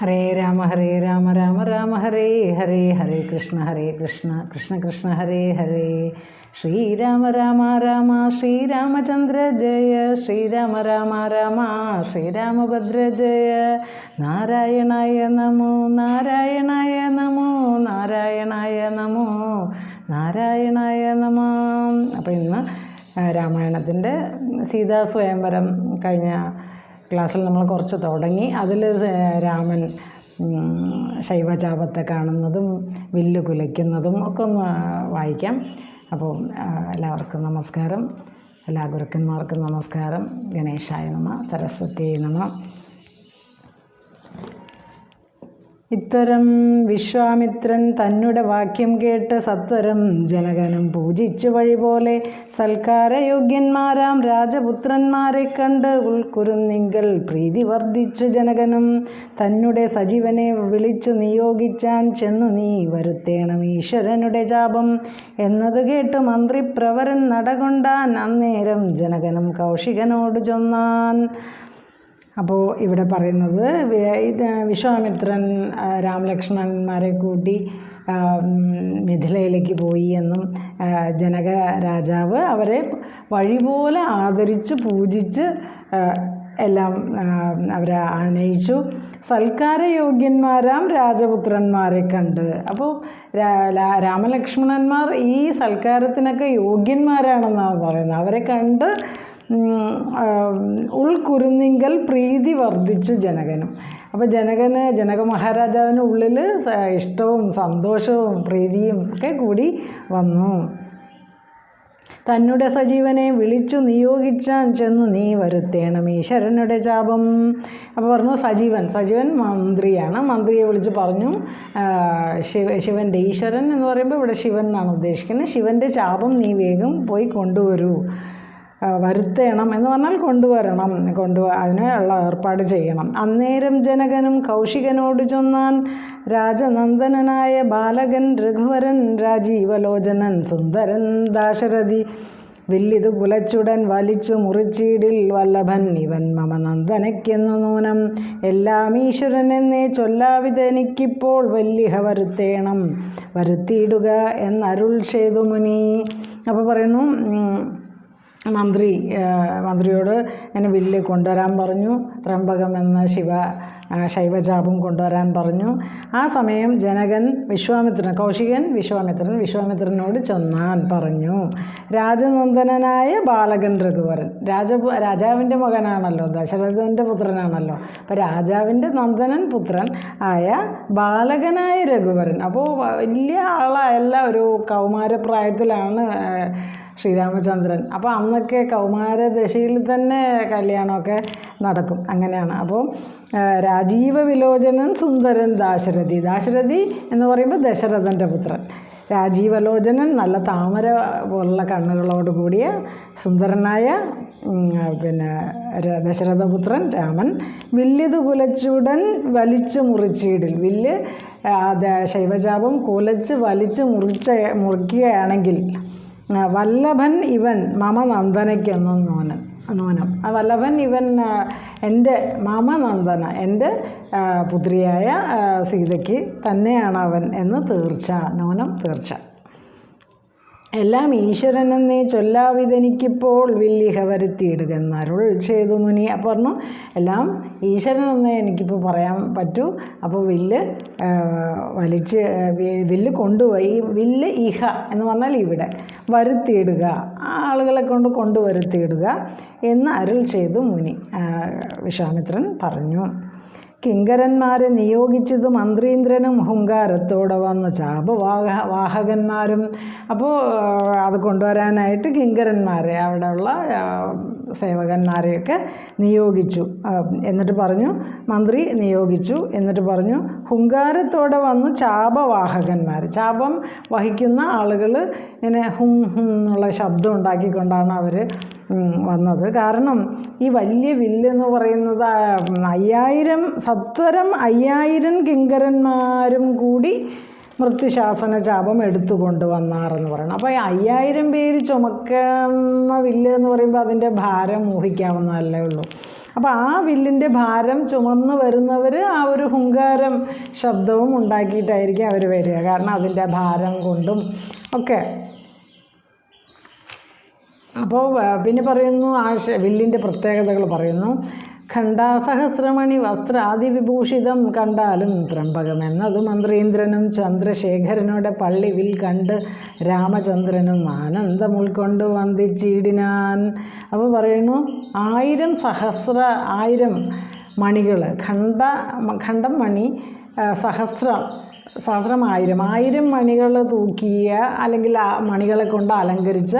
ഹരേ രാമ ഹരേ രാമ രാമ രാമ ഹരേ ഹരേ ഹരേ കൃഷ്ണ ഹരേ കൃഷ്ണ കൃഷ്ണ കൃഷ്ണ ഹരേ ഹരേ. ശ്രീരാമ രാമ രാമ ശ്രീരാമചന്ദ്ര ജയ. ശ്രീരാമ രാമ രാമ ശ്രീരാമഭദ്ര ജയ. നാരായണായ നമോ നാരായണായ നമോ നാരായണായ നമോ നാരായണായ നമോ. അപ്പോൾ ഇന്ന് രാമായണത്തിന്റെ സീതാ സ്വയംവരം കഴിഞ്ഞ ക്ലാസ്സിൽ നമ്മൾ കുറച്ച് തുടങ്ങി. അതിൽ രാമൻ ശൈവചാപത്തെ കാണുന്നതും വില്ല് കുലയ്ക്കുന്നതും ഒക്കെ ഒന്ന് വായിക്കാം. അപ്പോൾ എല്ലാവർക്കും നമസ്കാരം. എല്ലാ ഗുരുക്കന്മാർക്കും നമസ്കാരം. ഗണേശായ നമ സരസ്വതി നമ. ഇത്തരം വിശ്വാമിത്രൻ തന്നുടെ വാക്യം കേട്ട് സത്വരം ജനകനും പൂജിച്ചു വഴി പോലെ സൽക്കാരയോഗ്യന്മാരാം രാജപുത്രന്മാരെ കണ്ട് ഉൾക്കുരുന്നിങ്കൽ പ്രീതി വർദ്ധിച്ചു ജനകനും. തന്നെ സജീവനെ വിളിച്ചു നിയോഗിച്ചാൻ ചെന്നു നീ വരുത്തേണം ഈശ്വരനുടെ ജാപം. എന്നത് കേട്ട് മന്ത്രിപ്രവരൻ നടകൊണ്ടാൻ അന്നേരം ജനകനും കൗശികനോട് ചൊന്നാൻ. അപ്പോൾ ഇവിടെ പറയുന്നത് വിശ്വാമിത്രൻ രാമലക്ഷ്മണന്മാരെ കൂട്ടി മിഥിലയിലേക്ക് പോയി എന്നും ജനക രാജാവ് അവരെ വഴിപോലെ ആദരിച്ച് പൂജിച്ച് എല്ലാം അവരെ ആനയിച്ചു. സൽക്കാരയോഗ്യന്മാരാം രാജപുത്രന്മാരെ കണ്ട്. അപ്പോൾ രാമലക്ഷ്മണന്മാർ ഈ സൽക്കാരത്തിനൊക്കെ യോഗ്യന്മാരാണെന്നാണ് പറയുന്നത്. അവരെ കണ്ട് ഉൾക്കുരുന്നിങ്കൽ പ്രീതി വർദ്ധിച്ചു ജനകനും. അപ്പോൾ ജനകന് ജനക മഹാരാജാവിന് ഉള്ളിൽ ഇഷ്ടവും സന്തോഷവും പ്രീതിയും ഒക്കെ കൂടി വന്നു. തന്നുടെ സജീവനെ വിളിച്ചു നിയോഗിച്ചാൻ ചെന്നു നീ വരുത്തേണം ഈശ്വരനുടെ ചാപം അപ്പോൾ പറഞ്ഞു സജീവൻ സജീവൻ മന്ത്രിയാണ്. മന്ത്രിയെ വിളിച്ച് പറഞ്ഞു ശിവ ശിവന്റെ ഈശ്വരൻ എന്ന് പറയുമ്പോൾ ഇവിടെ ശിവൻ എന്നാണ് ഉദ്ദേശിക്കുന്നത്. ശിവന്റെ ചാപം നീ വേഗം പോയി കൊണ്ടുവരൂ. വരുത്തേണം എന്ന് പറഞ്ഞാൽ കൊണ്ടുവരണം. കൊണ്ടു അതിനുള്ള ഏർപ്പാട് ചെയ്യണം. അന്നേരം ജനകനും കൗശികനോട് ചൊന്നാൻ രാജനന്ദനനായ ബാലകൻ രഘുവരൻ രാജീവലോചനൻ സുന്ദരൻ ദാശരഥി വില്ലിത് കുലച്ചുടൻ വലിച്ചു മുറിച്ചീടിൽ വല്ലഭൻ ഇവൻ മമ നന്ദനയ്ക്കെന്നു നൂനം. എല്ലാം ഈശ്വരനെന്നേ ചൊല്ലാവിതെനിക്കിപ്പോൾ വല്ലിഹ വരുത്തേണം. വരുത്തിയിടുക എന്നരുൾ ചെയ്തു മുനി. അപ്പോൾ പറയുന്നു മന്ത്രി മന്ത്രിയോട് എന്നെ ബില്ല് കൊണ്ടുവരാൻ പറഞ്ഞു. ത്രംബകം എന്ന ശിവ ശൈവജാപം കൊണ്ടുവരാൻ പറഞ്ഞു. ആ സമയം ജനകൻ വിശ്വാമിത്രൻ കൗശികൻ വിശ്വാമിത്രൻ വിശ്വാമിത്രനോട് ചെന്നാൻ പറഞ്ഞു. രാജനന്ദനായ ബാലകൻ രഘുവരൻ രാജ രാജാവിന്റെ മകനാണല്ലോ ദശരഥന്റെ പുത്രനാണല്ലോ. അപ്പോൾ രാജാവിന്റെ നന്ദനൻ പുത്രൻ ആയ ബാലകനായ രഘുവരൻ. അപ്പോൾ വലിയ ആളല്ല ഒരു കൗമാരപ്രായത്തിലാണ് ശ്രീരാമചന്ദ്രൻ. അപ്പോൾ അന്നൊക്കെ കൗമാരദശയിൽ തന്നെ കല്യാണമൊക്കെ നടക്കും. അങ്ങനെയാണ്. അപ്പോൾ രാജീവ വിലോചനൻ സുന്ദരൻ ദാശരഥി. ദാശരഥി എന്ന് പറയുമ്പോൾ ദശരഥന്റെ പുത്രൻ. രാജീവലോചനൻ നല്ല താമര പോലുള്ള കണ്ണുകളോട് കൂടിയ സുന്ദരനായ പിന്നെ ദശരഥപുത്രൻ രാമൻ. വില്ലിത് കുലച്ചുടൻ വലിച്ചു മുറിച്ചിടിൽ. വില്ല് ശൈവചാപം കുലച്ച് വലിച്ച് മുറിച്ച മുറിക്കുകയാണെങ്കിൽ വല്ലഭൻ ഇവൻ മമ നന്ദനയ്ക്കെന്നു നോനൻ നോനം വല്ലഭൻ ഇവൻ എന്റെ മമ നന്ദന എന്റെ പുത്രിയായ സീതയ്ക്ക് തന്നെയാണ് അവൻ എന്ന് തീർച്ച നോനം തീർച്ച. എല്ലാം ഈശ്വരനെന്നേ ചൊല്ലാവിതെനിക്കിപ്പോൾ വില്ലിഹ വരുത്തിയിടുക എന്നരുൾ ചെയ്തു മുനി. അപ്പോൾ പറഞ്ഞു എല്ലാം ഈശ്വരനെന്നേ എനിക്കിപ്പോൾ പറയാൻ പറ്റൂ. അപ്പോൾ വില്ല് വലിച്ച് വില്ല് കൊണ്ടുപോയി. വില്ല് ഇഹ എന്ന് പറഞ്ഞാൽ ഇവിടെ വരുത്തിയിടുക. ആളുകളെ കൊണ്ട് കൊണ്ടുവരുത്തിയിടുക എന്ന് അരുൾ ചെയ്തു മുനി. വിശ്വാമിത്രൻ പറഞ്ഞു. കിങ്കരന്മാരെ നിയോഗിച്ചത് മന്ത്രീന്ദ്രനും ഹുങ്കാരത്തോടെ വന്നു. ചാപവാഹ വാഹകന്മാരും അപ്പോൾ അത് കൊണ്ടുവരാനായിട്ട് കിങ്കരന്മാരെ അവിടെയുള്ള സേവകന്മാരെയൊക്കെ നിയോഗിച്ചു. എന്നിട്ട് പറഞ്ഞു മന്ത്രി നിയോഗിച്ചു. എന്നിട്ട് പറഞ്ഞു ഹുങ്കാരത്തോടെ വന്നു ചാപവാഹകന്മാർ. ചാപം വഹിക്കുന്ന ആളുകൾ ഇങ്ങനെ ഹും ഹും എന്നുള്ള ശബ്ദം ഉണ്ടാക്കിക്കൊണ്ടാണ് അവർ വന്നത്. കാരണം ഈ വലിയ വില്ല് എന്ന് പറയുന്നത് അയ്യായിരം സത്വരം അയ്യായിരം കിങ്കരന്മാരും കൂടി മൃത്യുശാസന ചാപം എടുത്തു കൊണ്ടുവന്നാറെന്ന് പറയണം. അപ്പോൾ ഈ അയ്യായിരം പേര് ചുമക്കുന്ന വില്ല് എന്ന് പറയുമ്പോൾ അതിന്റെ ഭാരം ഊഹിക്കാവുന്നതല്ലേ ഉള്ളൂ. അപ്പോൾ ആ വില്ലിന്റെ ഭാരം ചുമന്ന് വരുന്നവർ ആ ഒരു ഹുങ്കാരം ശബ്ദവും ഉണ്ടാക്കിയിട്ടായിരിക്കും അവർ വരിക. കാരണം അതിന്റെ ഭാരം കൊണ്ടും ഒക്കെ. അപ്പോൾ പിന്നെ പറയുന്നു ആ വില്ലിന്റെ പ്രത്യേകതകൾ പറയുന്നു. ഖണ്ഡാസഹസ്രമണി വസ്ത്രാതിവിഭൂഷിതം കണ്ടാലും ത്രംബകമെന്നത് മന്ത്രീന്ദ്രനും ചന്ദ്രശേഖരനോടെ പള്ളിവിൽ കണ്ട് രാമചന്ദ്രനും ആനന്ദം ഉൾക്കൊണ്ട് വന്ദിച്ചിടിനാൻ. അപ്പോൾ പറയുന്നു ആയിരം സഹസ്ര ആയിരം മണികൾ ഖണ്ഡ ഖണ്ഡം മണി സഹസ്രം സഹസ്രം ആയിരം ആയിരം മണികൾ തൂക്കിയ അല്ലെങ്കിൽ ആ മണികളെ കൊണ്ട് അലങ്കരിച്ച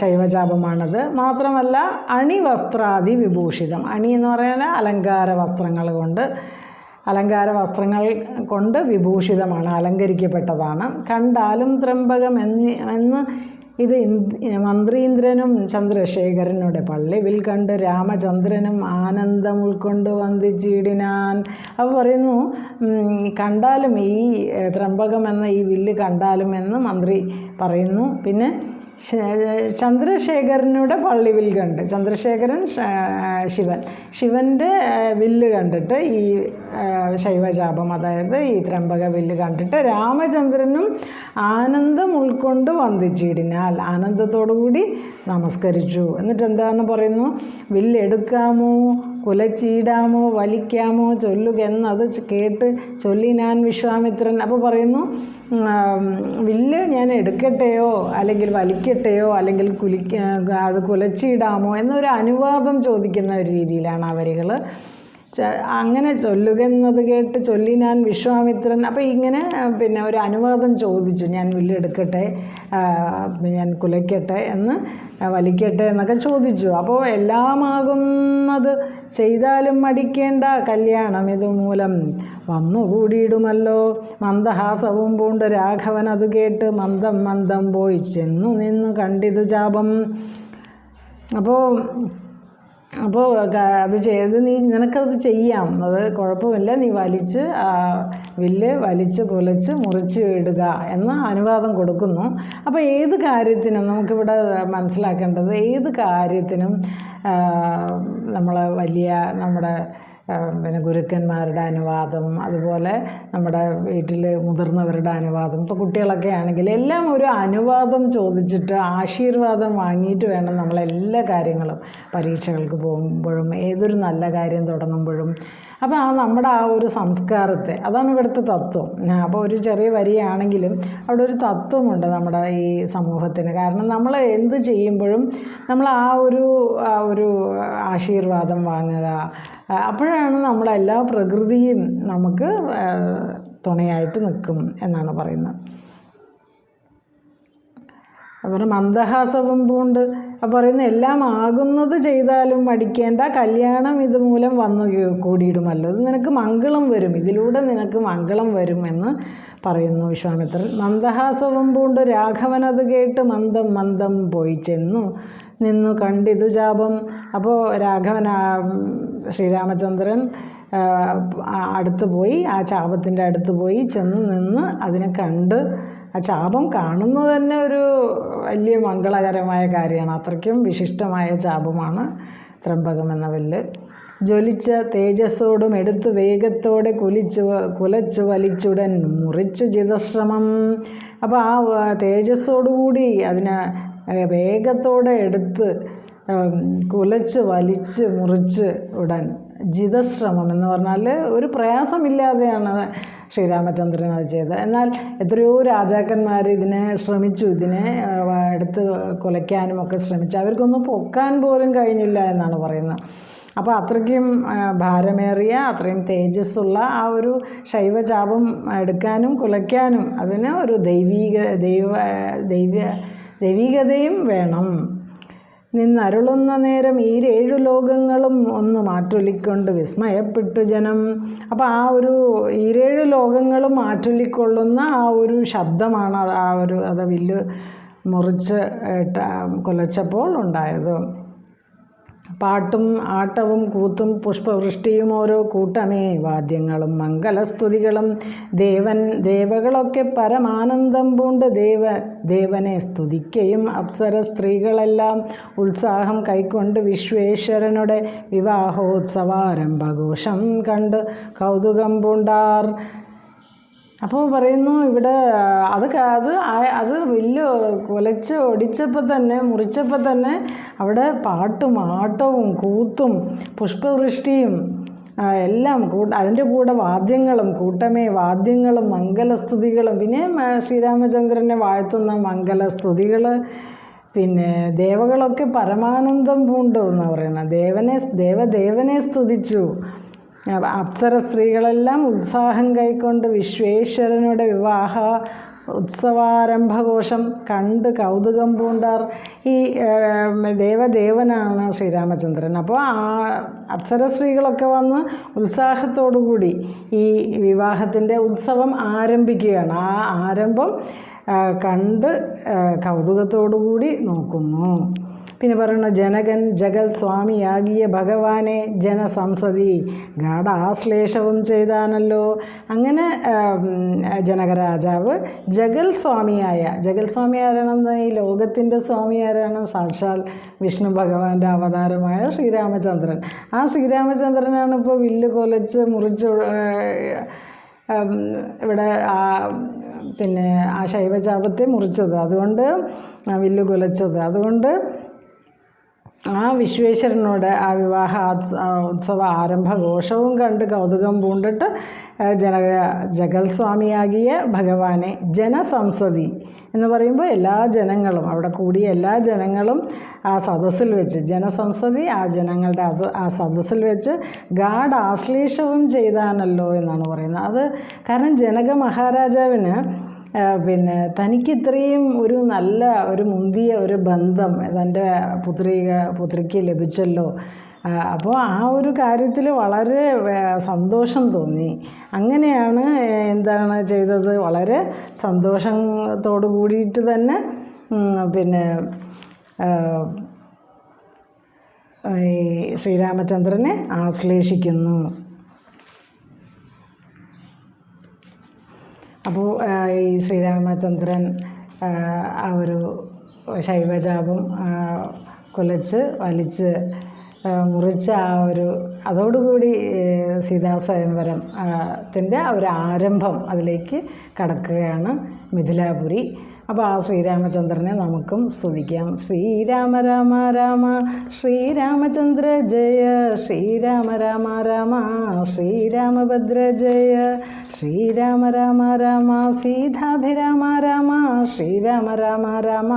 ശൈവചാപമാണത് മാത്രമല്ല അണിവസ്ത്രാദി വിഭൂഷിതം. അണി എന്ന് പറയുന്നത് അലങ്കാര വസ്ത്രങ്ങൾ കൊണ്ട് അലങ്കാര വസ്ത്രങ്ങൾ കൊണ്ട് വിഭൂഷിതമാണ് അലങ്കരിക്കപ്പെട്ടതാണ്. കണ്ടാലും ത്രംബകം എന്ന് എന്ന് ഇത് മന്ത്രീന്ദ്രനും ചന്ദ്രശേഖരനുടെ പള്ളിവിൽ കണ്ട് രാമചന്ദ്രനും ആനന്ദം ഉൾക്കൊണ്ട് വന്ദിച്ചിടിനാൻ. അപ്പോൾ പറയുന്നു കണ്ടാലും ഈ ത്രംബകം എന്ന ഈ വില്ല് കണ്ടാലും എന്ന് മന്ത്രി പറയുന്നു. പിന്നെ ചന്ദ്രശേഖരനുടെ പള്ളിവിൽ കണ്ട്. ചന്ദ്രശേഖരൻ ശിവൻ. ശിവന്റെ വില്ല് കണ്ടിട്ട് ഈ ശൈവചാപം അതായത് ഈ ത്രംബക വില്ല് കണ്ടിട്ട് രാമചന്ദ്രനും ആനന്ദം ഉൾക്കൊണ്ട് വന്ദിച്ചിടിനാൽ ആനന്ദത്തോടുകൂടി നമസ്കരിച്ചു. എന്നിട്ട് എന്താണ് പറയുന്നു? വില്ലെടുക്കാമോ? കുലച്ചീടാമോ വലിക്കാമോ ചൊല്ലുക എന്നത് കേട്ട് ചൊല്ലി ഞാൻ വിശ്വാമിത്രൻ അപ്പോൾ പറയുന്നു വില്ല് ഞാൻ എടുക്കട്ടെയോ അല്ലെങ്കിൽ വലിക്കട്ടെയോ അല്ലെങ്കിൽ കുലിക്ക അത് കുലച്ചിടാമോ എന്നൊരു അനുവാദം ചോദിക്കുന്ന ഒരു രീതിയിലാണ് ആ വരികൾ അങ്ങനെ ചൊല്ലുക എന്നത് കേട്ട് ചൊല്ലി ഞാൻ വിശ്വാമിത്രൻ അപ്പോൾ ഇങ്ങനെ പിന്നെ ഒരു അനുവാദം ചോദിച്ചു ഞാൻ വില്ലെടുക്കട്ടെ ഞാൻ കുലയ്ക്കട്ടെ എന്ന് വലിക്കട്ടെ എന്നൊക്കെ ചോദിച്ചു. അപ്പോൾ എല്ലാമാകുന്നത് ചെയ്താലും മടിക്കേണ്ട കല്യാണം ഇതുമൂലം വന്നുകൂടിയിടുമല്ലോ. മന്ദഹാസവും പൂണ്ട് രാഘവൻ അത് കേട്ട് മന്ദം മന്ദം പോയി ചെന്നു നിന്നു കണ്ടിതു ചാപം. അപ്പോൾ അപ്പോൾ അത് ചെയ്ത് നീ നിനക്കത് ചെയ്യാം. അത് കുഴപ്പമില്ല. നീ വലിച്ച് വില്ല് വലിച്ച് കുലച്ച് മുറിച്ച് ഇടുക എന്ന അനുവാദം കൊടുക്കുന്നു. അപ്പോൾ ഏത് കാര്യത്തിനും നമുക്കിവിടെ മനസ്സിലാക്കേണ്ടത് ഏത് കാര്യത്തിനും നമ്മൾ വലിയ നമ്മുടെ പിന്നെ ഗുരുക്കന്മാരുടെ അനുവാദം അതുപോലെ നമ്മുടെ വീട്ടിൽ മുതിർന്നവരുടെ അനുവാദം. ഇപ്പോൾ കുട്ടികളൊക്കെ ആണെങ്കിൽ എല്ലാം ഒരു അനുവാദം ചോദിച്ചിട്ട് ആശീർവാദം വാങ്ങിയിട്ട് വേണം നമ്മൾ എല്ലാ കാര്യങ്ങളും പരീക്ഷകൾക്ക് പോകുമ്പോഴും ഏതൊരു നല്ല കാര്യം തുടങ്ങുമ്പോഴും. അപ്പോൾ ആ നമ്മുടെ ആ ഒരു സംസ്കാരത്തെ അതാണ് ഇവിടുത്തെ തത്വം. അപ്പോൾ ഒരു ചെറിയ വരിയാണെങ്കിലും അവിടെ ഒരു തത്വമുണ്ട് നമ്മുടെ ഈ സമൂഹത്തിന്. കാരണം നമ്മൾ എന്ത് ചെയ്യുമ്പോഴും നമ്മൾ ആ ഒരു ആ ഒരു ആശീർവാദം വാങ്ങുക അപ്പോഴാണ് നമ്മളെല്ലാ പ്രകൃതിയും നമുക്ക് തുണയായിട്ട് നിൽക്കും എന്നാണ് പറയുന്നത്. അതുപോലെ മന്ദഹാസവും പൂണ്ട് പറയുന്ന എല്ലാം ആകുന്നത് ചെയ്താലും മടിക്കേണ്ട കല്യാണം ഇതുമൂലം വന്നു കൂടിയിടുമല്ലോ ഇത് നിനക്ക് മംഗളം വരും. ഇതിലൂടെ നിനക്ക് മംഗളം വരും എന്ന് പറയുന്നു വിശ്വാമിത്രൻ. മന്ദഹാസവും പൂണ്ട് രാഘവൻ അത് കേട്ട് മന്ദം മന്ദം പോയി ചെന്നു. നിന്നു കണ്ടിതു ജാപം അപ്പോൾ രാഘവൻ ശ്രീരാമചന്ദ്രൻ അടുത്ത് പോയി ആ ചാപത്തിന്റെ അടുത്ത് പോയി ചെന്ന് നിന്ന് അതിനെ കണ്ട് ആ ചാപം കാണുന്നത് തന്നെ ഒരു വലിയ മംഗളകരമായ കാര്യമാണ്. അത്രയ്ക്കും വിശിഷ്ടമായ ചാപമാണ് ത്രംബകം എന്ന വില്ല്. ജ്വലിച്ച തേജസ്സോടും എടുത്തു വേഗത്തോടെ കുലിച്ചു കുലച്ചു വലിച്ചുടൻ മുറിച്ചു ചിതശ്രമം. അപ്പോൾ ആ തേജസ്സോടുകൂടി അതിനെ വേഗത്തോടെ എടുത്ത് കുലച്ച് വലിച്ച് മുറിച്ച് ഉടൻ ജിതശ്രമം എന്ന് പറഞ്ഞാൽ ഒരു പ്രയാസമില്ലാതെയാണ് ശ്രീരാമചന്ദ്രൻ അത് ചെയ്തത്. എന്നാൽ എത്രയോ രാജാക്കന്മാർ ഇതിനെ ശ്രമിച്ചു. ഇതിനെ എടുത്ത് കുലയ്ക്കാനും ഒക്കെ ശ്രമിച്ചു. അവർക്കൊന്നും പൊക്കാൻ പോലും കഴിഞ്ഞില്ല എന്നാണ് പറയുന്നത്. അപ്പോൾ അത്രയ്ക്കും ഭാരമേറിയ അത്രയും തേജസ്സുള്ള ആ ഒരു ശൈവചാപം എടുക്കാനും കുലയ്ക്കാനും അതിന് ഒരു ദൈവീക ദൈവ ദൈവ ദൈവികതയും വേണം. നിന്നരുളുന്ന നേരം ഈ ഏഴു ലോകങ്ങളും ഒന്ന് മാറ്റൊലിക്കൊണ്ട് വിസ്മയപ്പെട്ടു ജനം. അപ്പോൾ ആ ഒരു ഈരേഴ് ലോകങ്ങളും മാറ്റൊലിക്കൊള്ളുന്ന ആ ഒരു ശബ്ദമാണ് ആ ഒരു അത് വില്ല് മുറിച്ച് കൊലച്ചപ്പോൾ ഉണ്ടായത്. പാട്ടും ആട്ടവും കൂത്തും പുഷ്പവൃഷ്ടിയും ഓരോ കൂട്ടമേ. വാദ്യങ്ങളും മംഗലസ്തുതികളും ദേവൻ ദേവകളൊക്കെ പരമാനന്ദം പൂണ്ട് ദേവ ദേവനെ സ്തുതിക്കുകയും അപ്സര സ്ത്രീകളെല്ലാം ഉത്സാഹം കൈക്കൊണ്ട് വിശ്വേശ്വരനുടെ വിവാഹോത്സവാരംഭഘോഷം കണ്ട് കൗതുകം പൂണ്ടാർ. അപ്പോൾ പറയുന്നു ഇവിടെ അത് അത് അത് വലിയ കുലച്ച് ഒടിച്ചപ്പോൾ തന്നെ മുറിച്ചപ്പോൾ തന്നെ അവിടെ പാട്ടും ആട്ടവും കൂത്തും പുഷ്പവൃഷ്ടിയും എല്ലാം കൂട്ട അതിന്റെ കൂടെ വാദ്യങ്ങളും കൂട്ടമേ വാദ്യങ്ങളും മംഗലസ്തുതികളും പിന്നെ ശ്രീരാമചന്ദ്രനെ വാഴ്ത്തുന്ന മംഗലസ്തുതികൾ പിന്നെ ദേവകളൊക്കെ പരമാനന്ദം പൂണ്ടു എന്നാണ് പറയുന്നത് ദേവനെ ദേവദേവനെ സ്തുതിച്ചു. അപ്സര സ്ത്രീകളെല്ലാം ഉത്സാഹം കൈക്കൊണ്ട് വിശ്വേശ്വരനുടെ വിവാഹ ഉത്സവാരംഭഘോഷം കണ്ട് കൗതുകം പൂണ്ടാർ ഈ ദേവദേവനാണ് ശ്രീരാമചന്ദ്രൻ. അപ്പോൾ ആ അപ്സര സ്ത്രീകളൊക്കെ വന്ന് ഉത്സാഹത്തോടു കൂടി ഈ വിവാഹത്തിന്റെ ഉത്സവം ആരംഭിക്കുകയാണ്. ആ ആരംഭം കണ്ട് കൗതുകത്തോടു കൂടി നോക്കുന്നു. പിന്നെ പറയുന്നു ജനകൻ ജഗൽ സ്വാമിയാകിയ ഭഗവാനെ ജനസംസതി. ഗാഠാശ്ലേഷവും ചെയ്താണല്ലോ അങ്ങനെ ജനകരാജാവ് ജഗൽ സ്വാമിയായ ജഗൽ സ്വാമി ആരാണെന്ന് ഈ ലോകത്തിന്റെ സ്വാമി ആരാണ് സാക്ഷാൽ വിഷ്ണു ഭഗവാന്റെ അവതാരമായ ശ്രീരാമചന്ദ്രൻ. ആ ശ്രീരാമചന്ദ്രനാണ് ഇപ്പോൾ വില്ല് കൊലച്ച് മുറിച്ച് ഇവിടെ ആ പിന്നെ ആ ശൈവചാപത്തെ മുറിച്ചത്. അതുകൊണ്ട് വില്ല് കുലച്ചത്. അതുകൊണ്ട് ആ വിശ്വേശ്വരനോട് ആ വിവാഹ ഉത്സവ ആരംഭ ഘോഷവും കണ്ട് കൗതുകം പൂണ്ടിട്ട് ജന ജനക ജഗൽ സ്വാമിയാകിയ ഭഗവാനെ ജനസംസതി എന്ന് പറയുമ്പോൾ എല്ലാ ജനങ്ങളും അവിടെ കൂടിയ എല്ലാ ജനങ്ങളും ആ സദസ്സിൽ വെച്ച് ജനസംസതി ആ ജനങ്ങളുടെ അത് ആ സദസ്സിൽ വെച്ച് ഗാഡ് ആശ്ലേഷവും ചെയ്താനല്ലോ എന്നാണ് പറയുന്നത്. അത് കാരണം ജനക മഹാരാജാവിന് പിന്നെ തനിക്ക് ഇത്രയും ഒരു നല്ല ഒരു മുന്തിയ ഒരു ബന്ധം തന്റെ പുത്രിക പുത്രിക്ക് ലഭിച്ചല്ലോ. അപ്പോൾ ആ ഒരു കാര്യത്തിൽ വളരെ സന്തോഷം തോന്നി. അങ്ങനെയാണ് എന്താണ് ചെയ്തത്? വളരെ സന്തോഷത്തോടു കൂടിയിട്ട് തന്നെ പിന്നെ ഈ ശ്രീരാമചന്ദ്രനെ ആശ്ലേഷിക്കുന്നു. അപ്പോൾ ഈ ശ്രീരാമചന്ദ്രൻ ആ, ഒരു ശൈവജാപം കുലച്ച് വലിച്ച് മുറിച്ച ആ ഒരു അതോടുകൂടി സീതാസ്വയംവരം ത്തിന്റെ ഒരു ആരംഭം അതിലേക്ക് കടക്കുകയാണ് മിഥിലാപുരി. അപ്പോൾ ആ ശ്രീരാമചന്ദ്രനെ നമുക്കും സ്തുതിക്കാം. ശ്രീരാമ രാമ രാമ ശ്രീരാമചന്ദ്ര ജയ ശ്രീരാമ രാമ രാമ ശ്രീരാമഭദ്ര ജയ ശ്രീരാമ രാമ രാമ സീതാഭിരാമ രാമ ശ്രീരാമ രാമ രാമ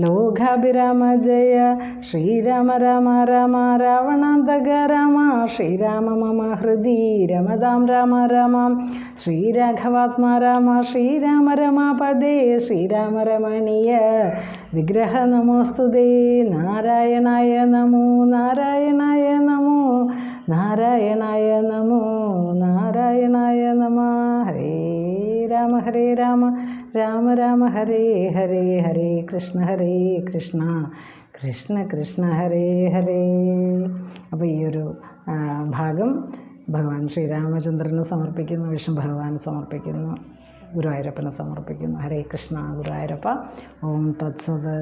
ലോകാഭിരാമ ജയ ശ്രീരാമ രാമ രാമ രാവണാന്തക രാമ ശ്രീരാമ മമ ഹൃദി രമതാം രാമ രാമ ശ്രീരാഘവാത്മാ രാമ ശ്രീരാമ രമാപദേ ശ്രീരാമ രമണീയ വിഗ്രഹ നമോസ്തുതേ നാരായണായ നമോ നാരായണായ നമോ നാരായണായ നമോ നാരായണായ നമ. ഹരേ രാമ ഹരേ രാമ. രാമ രാമ ഹരേ ഹരേ ഹരേ കൃഷ്ണ ഹരേ കൃഷ്ണ. കൃഷ്ണ കൃഷ്ണ ഹരേ ഹരേ. അപ്പോൾ ഈ ഒരു ഭാഗം ഭഗവാൻ ശ്രീരാമചന്ദ്രന് സമർപ്പിക്കുന്നു വിഷ്ണു ഭഗവാൻ സമർപ്പിക്കുന്നു. ഗുരുവായൂരപ്പന് സമർപ്പിക്കുന്നു. ഹരേ കൃഷ്ണ ഗുരുവായൂരപ്പ. ഓം തത്സത്